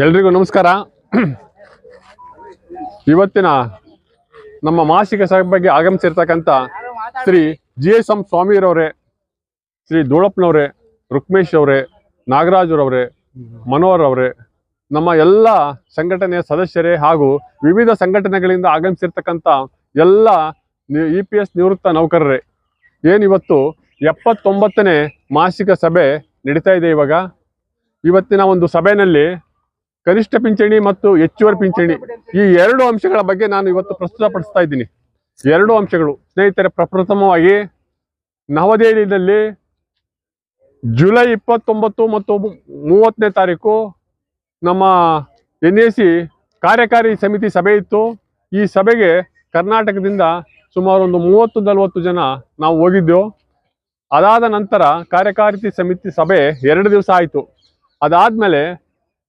ಎಲ್ರಿಗೂ ನಮಸ್ಕಾರ. ಇವತ್ತಿನ ನಮ್ಮ ಮಾಸಿಕ ಸಭೆಗೆ ಆಗಮಿಸಿರ್ತಕ್ಕಂಥ ಶ್ರೀ ಜಿ ಎಸ್ ಎಂ ಸ್ವಾಮಿರವರೇ, ಶ್ರೀ ಧೂಳಪ್ಪನವರೇ ರುಕ್ಮೇಶ್ ಅವರೇ, ನಾಗರಾಜರವರೇ, ಮನೋಹರ್ ಅವರೇ, ನಮ್ಮ ಎಲ್ಲ ಸಂಘಟನೆಯ ಸದಸ್ಯರೇ ಹಾಗೂ ವಿವಿಧ ಸಂಘಟನೆಗಳಿಂದ ಆಗಮಿಸಿರ್ತಕ್ಕಂಥ ಎಲ್ಲ ಇ ಪಿ ಎಸ್ ನಿವೃತ್ತ ನೌಕರರೇ ಏನಿವತ್ತು ಎಪ್ಪತ್ತೊಂಬತ್ತನೇ ಮಾಸಿಕ ಸಭೆ ನಡೀತಾ ಇದೆ ಇವಾಗ? ಇವತ್ತಿನ ಒಂದು ಸಭೆಯಲ್ಲಿ ಕನಿಷ್ಠ ಪಿಂಚಣಿ ಮತ್ತು ಹೆಚ್ಚುವರಿ ಪಿಂಚಣಿ ಈ ಎರಡು ಅಂಶಗಳ ಬಗ್ಗೆ ನಾನು ಇವತ್ತು ಪ್ರಸ್ತುತಪಡಿಸ್ತಾ ಇದ್ದೀನಿ. ಎರಡು ಅಂಶಗಳು. ಸ್ನೇಹಿತರೆ ಪ್ರಪ್ರಥಮವಾಗಿ ನವದೆಹಲಿಯಲ್ಲಿ ಜುಲೈ ಇಪ್ಪತ್ತೊಂಬತ್ತು ಮತ್ತು ಮೂವತ್ತನೇ ತಾರೀಕು ನಮ್ಮ ಎನ್ ಎ ಸಿ ಕಾರ್ಯಕಾರಿ ಸಮಿತಿ ಸಭೆ ಇತ್ತು. ಈ ಸಭೆಗೆ ಕರ್ನಾಟಕದಿಂದ ಸುಮಾರು ಒಂದು ಮೂವತ್ತು ನಲವತ್ತು ಜನ ನಾವು ಹೋಗಿದ್ದೆವು. ಅದಾದ ನಂತರ ಕಾರ್ಯಕಾರಿ ಸಮಿತಿ ಸಭೆ ಎರಡು ದಿವಸ ಆಯಿತು. ಅದಾದಮೇಲೆ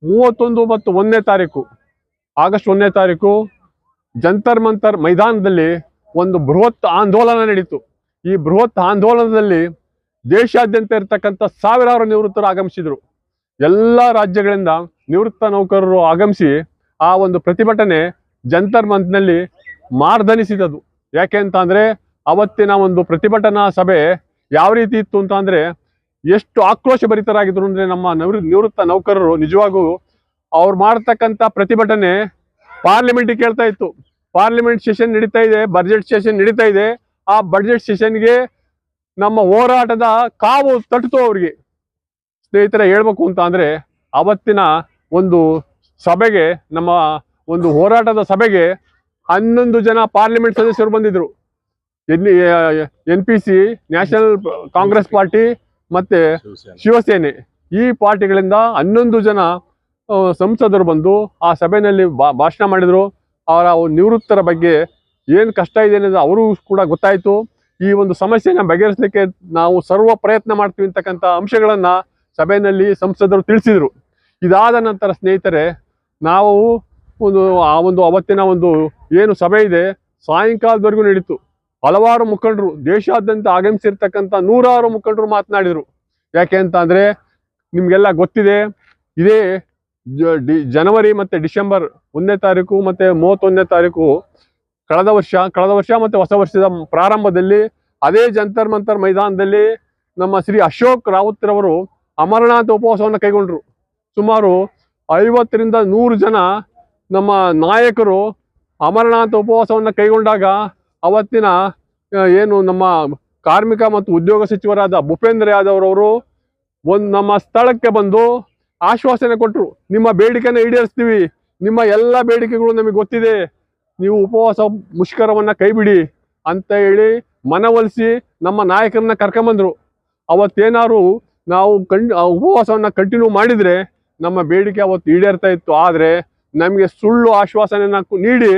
ಮೂವತ್ತೊಂದು ಮತ್ತು ಒಂದನೇ ತಾರೀಕು, ಆಗಸ್ಟ್ ಒಂದನೇ ತಾರೀಕು, ಜಂತರ್ ಮಂತರ್ ಮೈದಾನದಲ್ಲಿ ಒಂದು ಬೃಹತ್ ಆಂದೋಲನ ನಡೀತು. ಈ ಬೃಹತ್ ಆಂದೋಲನದಲ್ಲಿ ದೇಶಾದ್ಯಂತ ಇರತಕ್ಕಂಥ ಸಾವಿರಾರು ನಿವೃತ್ತರು ಆಗಮಿಸಿದರು. ಎಲ್ಲ ರಾಜ್ಯಗಳಿಂದ ನಿವೃತ್ತ ನೌಕರರು ಆಗಮಿಸಿ ಆ ಒಂದು ಪ್ರತಿಭಟನೆ ಜಂತರ್ ಮಂತ್ನಲ್ಲಿ ಮಾರ್ದನಿಸಿದದು. ಯಾಕೆ ಅಂತ ಅವತ್ತಿನ ಒಂದು ಪ್ರತಿಭಟನಾ ಸಭೆ ಯಾವ ರೀತಿ ಇತ್ತು ಅಂತ ಎಷ್ಟು ಆಕ್ರೋಶ ಭರಿತರಾಗಿದ್ರು ಅಂದ್ರೆ ನಮ್ಮ ನಿವೃ ನಿವೃತ್ತ ನೌಕರರು ನಿಜವಾಗೂ ಅವ್ರು ಮಾಡ್ತಕ್ಕಂಥ ಪ್ರತಿಭಟನೆ ಪಾರ್ಲಿಮೆಂಟ್ ಕೇಳ್ತಾ ಇತ್ತು. ಪಾರ್ಲಿಮೆಂಟ್ ಸೆಷನ್ ನಡೀತಾ ಇದೆ ಬಜೆಟ್ ಸೆಷನ್ ನಡೀತಾ ಇದೆ. ಆ ಬಜೆಟ್ ಸೆಷನ್ಗೆ ನಮ್ಮ ಹೋರಾಟದ ಕಾವು ತಟ್ಟಿತು ಅವ್ರಿಗೆ. ಸ್ನೇಹಿತರೆ, ಹೇಳ್ಬೇಕು ಅಂತ ಅಂದ್ರೆ ಅವತ್ತಿನ ಒಂದು ಸಭೆಗೆ, ನಮ್ಮ ಒಂದು ಹೋರಾಟದ ಸಭೆಗೆ ಹನ್ನೊಂದು ಜನ ಪಾರ್ಲಿಮೆಂಟ್ ಸದಸ್ಯರು ಬಂದಿದ್ರು. N N P C national congress party ಮತ್ತೆ ಶಿವಸೇನೆ. ಈ ಪಾರ್ಟಿಗಳಿಂದ ಹನ್ನೊಂದು ಜನ ಸಂಸದರು ಬಂದು ಆ ಸಭೆಯಲ್ಲಿ ಭಾಷಣ ಮಾಡಿದರು. ಅವರ ನಿವೃತ್ತರ ಬಗ್ಗೆ ಏನು ಕಷ್ಟ ಇದೆ ಅನ್ನೋದು ಅವರು ಕೂಡ ಗೊತ್ತಾಯಿತು. ಈ ಒಂದು ಸಮಸ್ಯೆನ ಬಗೆಹರಿಸಲಿಕ್ಕೆ ನಾವು ಸರ್ವ ಪ್ರಯತ್ನ ಮಾಡ್ತೀವಿ ಅಂತಕ್ಕಂಥ ಅಂಶಗಳನ್ನು ಸಭೆಯಲ್ಲಿ ಸಂಸದರು ತಿಳಿಸಿದರು. ಇದಾದ ನಂತರ ಸ್ನೇಹಿತರೆ ನಾವು ಒಂದು ಆ ಒಂದು ಅವತ್ತಿನ ಒಂದು ಏನು ಸಭೆ ಇದೆ ಸಾಯಂಕಾಲದವರೆಗೂ ನಡೀತು. ಹಲವಾರು ಮುಖಂಡರು, ದೇಶಾದ್ಯಂತ ಆಗಮಿಸಿರ್ತಕ್ಕಂಥ ನೂರಾರು ಮುಖಂಡರು ಮಾತನಾಡಿದರು. ಯಾಕೆ ಅಂತ ಅಂದರೆ, ನಿಮಗೆಲ್ಲ ಗೊತ್ತಿದೆ, ಇದೇ ಜನವರಿ ಮತ್ತು ಡಿಸೆಂಬರ್ ಒಂದನೇ ತಾರೀಕು ಮತ್ತು ಮೂವತ್ತೊಂದನೇ ತಾರೀಕು ಕಳೆದ ವರ್ಷ ಕಳೆದ ವರ್ಷ ಮತ್ತು ಹೊಸ ವರ್ಷದ ಪ್ರಾರಂಭದಲ್ಲಿ ಅದೇ ಜಂತರ್ ಮಂತರ್ ಮೈದಾನದಲ್ಲಿ ನಮ್ಮ ಶ್ರೀ ಅಶೋಕ್ ರಾವತ್ರವರು ಅಮರನಾಥ ಉಪವಾಸವನ್ನು ಕೈಗೊಂಡರು. ಸುಮಾರು ಐವತ್ತರಿಂದ ನೂರು ಜನ ನಮ್ಮ ನಾಯಕರು ಅಮರನಾಥ ಉಪವಾಸವನ್ನು ಕೈಗೊಂಡಾಗ ಅವತ್ತಿನ ಏನು ನಮ್ಮ ಕಾರ್ಮಿಕ ಮತ್ತು ಉದ್ಯೋಗ ಸಚಿವರಾದ ಭೂಪೇಂದ್ರ ಯಾದವ್ ಅವರು ಒಂದು ನಮ್ಮ ಸ್ಥಳಕ್ಕೆ ಬಂದು ಆಶ್ವಾಸನೆ ಕೊಟ್ಟರು ನಿಮ್ಮ ಬೇಡಿಕೆನ ಈಡೇರಿಸ್ತೀವಿ. ನಿಮ್ಮ ಎಲ್ಲ ಬೇಡಿಕೆಗಳು ನಮಗೆ ಗೊತ್ತಿದೆ. ನೀವು ಉಪವಾಸ ಮುಷ್ಕರವನ್ನ ಕೈಬಿಡಿ ಅಂತ ಹೇಳಿ ಮನವೊಲಿಸಿ ನಮ್ಮ ನಾಯಕರನ್ನ ಕರ್ಕೊಂಬಂದರು. ಅವತ್ತೇನಾದ್ರು ನಾವು ಉಪವಾಸವನ್ನು ಉಪವಾಸವನ್ನ ಕಂಟಿನ್ಯೂ ಮಾಡಿದ್ರೆ ನಮ್ಮ ಬೇಡಿಕೆ ಅವತ್ತು ಈಡೇರ್ತಾ ಇತ್ತು. ಆದರೆ ನಮಗೆ ಸುಳ್ಳು ಆಶ್ವಾಸನೆಯನ್ನ ನೀಡಿ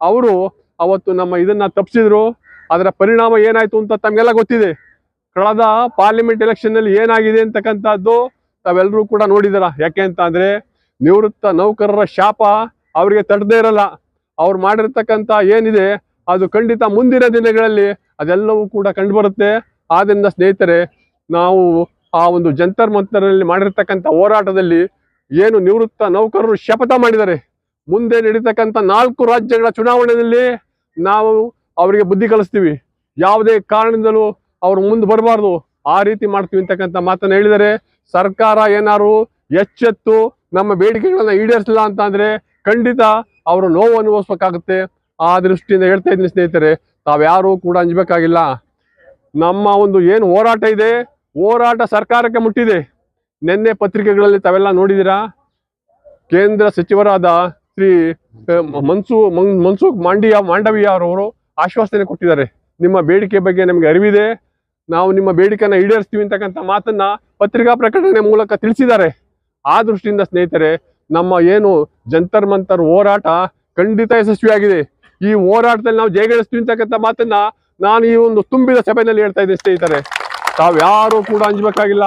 ಅವರು ಅವತ್ತು ನಮ್ಮ ಇದನ್ನ ತಪ್ಪಿಸಿದ್ರು ಅದರ ಪರಿಣಾಮ ಏನಾಯ್ತು ಅಂತ ತಮಗೆಲ್ಲ ಗೊತ್ತಿದೆ. ಕಳೆದ ಪಾರ್ಲಿಮೆಂಟ್ ಎಲೆಕ್ಷನ್ನಲ್ಲಿ ಏನಾಗಿದೆ ಅಂತಕ್ಕಂಥದ್ದು ತಾವೆಲ್ಲರೂ ಕೂಡ ನೋಡಿದಾರ. ಯಾಕೆ ಅಂತ ಅಂದ್ರೆ ನಿವೃತ್ತ ನೌಕರರ ಶಾಪ ಅವರಿಗೆ ತಡದೇ ಇರಲ್ಲ. ಅವ್ರು ಮಾಡಿರ್ತಕ್ಕಂಥ ಏನಿದೆ ಅದು ಖಂಡಿತ ಮುಂದಿನ ದಿನಗಳಲ್ಲಿ ಅದೆಲ್ಲವೂ ಕೂಡ ಕಂಡುಬರುತ್ತೆ. ಆದ್ರಿಂದ ಸ್ನೇಹಿತರೆ, ನಾವು ಆ ಒಂದು ಜಂತರ್ ಮಂತರಲ್ಲಿ ಮಾಡಿರ್ತಕ್ಕಂಥ ಹೋರಾಟದಲ್ಲಿ ಏನು ನಿವೃತ್ತ ನೌಕರರು ಶಪಥ ಮಾಡಿದ್ದಾರೆ ಮುಂದೆ ನಡೀತಕ್ಕಂಥ ನಾಲ್ಕು ರಾಜ್ಯಗಳ ಚುನಾವಣೆಯಲ್ಲಿ ನಾವು ಅವರಿಗೆ ಬುದ್ಧಿ ಕಲಿಸ್ತೀವಿ. ಯಾವುದೇ ಕಾರಣದಿಂದಲೂ ಅವರು ಮುಂದೆ ಬರಬಾರ್ದು. ಆ ರೀತಿ ಮಾಡ್ತೀವಿ ಅಂತಕ್ಕಂಥ ಮಾತನ್ನು ಹೇಳಿದರೆ ಸರ್ಕಾರ ಏನಾರು ಎಚ್ಚೆತ್ತು ನಮ್ಮ ಬೇಡಿಕೆಗಳನ್ನ ಈಡೇರಿಸಲಿಲ್ಲ ಅಂತ ಅಂದ್ರೆ ಖಂಡಿತ ಅವರು ನೋವು ಅನುಭವಿಸ್ಬೇಕಾಗುತ್ತೆ. ಆ ದೃಷ್ಟಿಯಿಂದ ಹೇಳ್ತಾ ಇದ್ದೀನಿ ಸ್ನೇಹಿತರೆ ತಾವ್ಯಾರು ಕೂಡ ಅಂಜಬೇಕಾಗಿಲ್ಲ. ನಮ್ಮ ಒಂದು ಏನು ಹೋರಾಟ ಇದೆ, ಹೋರಾಟ ಸರ್ಕಾರಕ್ಕೆ ಮುಟ್ಟಿದೆ. ನಿನ್ನೆ ಪತ್ರಿಕೆಗಳಲ್ಲಿ ತಾವೆಲ್ಲ ನೋಡಿದ್ದೀರಾ? ಕೇಂದ್ರ ಸಚಿವರಾದ ಶ್ರೀ ಮನ್ಸು ಮನ್ಸೂ, ಮನ್- ಮನ್ಸುಖ್ ಮಾಂಡಿಯ ಮಾಂಡವಿಯ ಅವರವರು ಆಶ್ವಾಸನೆ ಕೊಟ್ಟಿದ್ದಾರೆ. ನಿಮ್ಮ ಬೇಡಿಕೆ ಬಗ್ಗೆ ನಮಗೆ ಅರಿವಿದೆ. ನಾವು ನಿಮ್ಮ ಬೇಡಿಕೆನ ಈಡೇರಿಸ್ತೀವಿ ಅಂತಕ್ಕಂಥ ಮಾತನ್ನ ಪತ್ರಿಕಾ ಪ್ರಕಟಣೆ ಮೂಲಕ ತಿಳಿಸಿದ್ದಾರೆ. ಆ ದೃಷ್ಟಿಯಿಂದ ಸ್ನೇಹಿತರೆ, ನಮ್ಮ ಏನು ಜಂತರ್ ಮಂತರ್ ಹೋರಾಟ ಖಂಡಿತ ಯಶಸ್ವಿಯಾಗಿದೆ. ಈ ಹೋರಾಟದಲ್ಲಿ ನಾವು ಜಯಗಳಿಸ್ತೀವಿ ಅಂತಕ್ಕಂಥ ಮಾತನ್ನ ನಾನು ಈ ಒಂದು ತುಂಬಿದ ಸಭೆಯಲ್ಲಿ ಹೇಳ್ತಾ ಇದ್ದೀನಿ ಸ್ನೇಹಿತರೆ. ತಾವ್ಯಾರು ಕೂಡ ಅಂಜಬೇಕಾಗಿಲ್ಲ.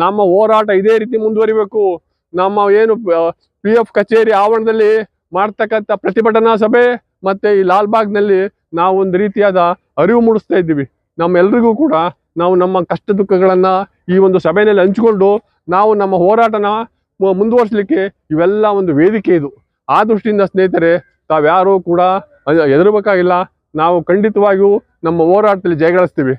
ನಮ್ಮ ಹೋರಾಟ ಇದೇ ರೀತಿ ಮುಂದುವರಿಬೇಕು. ನಮ್ಮ ಏನು ಪಿ ಎಫ್ ಕಚೇರಿ ಆವರಣದಲ್ಲಿ ಮಾಡ್ತಕ್ಕಂಥ ಪ್ರತಿಭಟನಾ ಸಭೆ ಮತ್ತೆ ಈ ಲಾಲ್ಬಾಗ್ನಲ್ಲಿ ನಾವು ಒಂದು ರೀತಿಯಾದ ಅರಿವು ಮೂಡಿಸ್ತಾ ಇದ್ದೀವಿ. ನಮ್ಮೆಲ್ರಿಗೂ ಕೂಡ ನಾವು ನಮ್ಮ ಕಷ್ಟ ದುಃಖಗಳನ್ನು ಈ ಒಂದು ಸಭೆಯಲ್ಲಿ ಹಂಚಿಕೊಂಡು ನಾವು ನಮ್ಮ ಹೋರಾಟನ ಮುಂದುವರಿಸಲಿಕ್ಕೆ ಇವೆಲ್ಲ ಒಂದು ವೇದಿಕೆ ಇದು. ಆ ದೃಷ್ಟಿಯಿಂದ ಸ್ನೇಹಿತರೆ, ತಾವ್ಯಾರು ಕೂಡ ಹೆದರಬೇಕಾಗಿಲ್ಲ ನಾವು ಖಂಡಿತವಾಗಿಯೂ ನಮ್ಮ ಹೋರಾಟದಲ್ಲಿ ಜಯಗಳಿಸ್ತೀವಿ.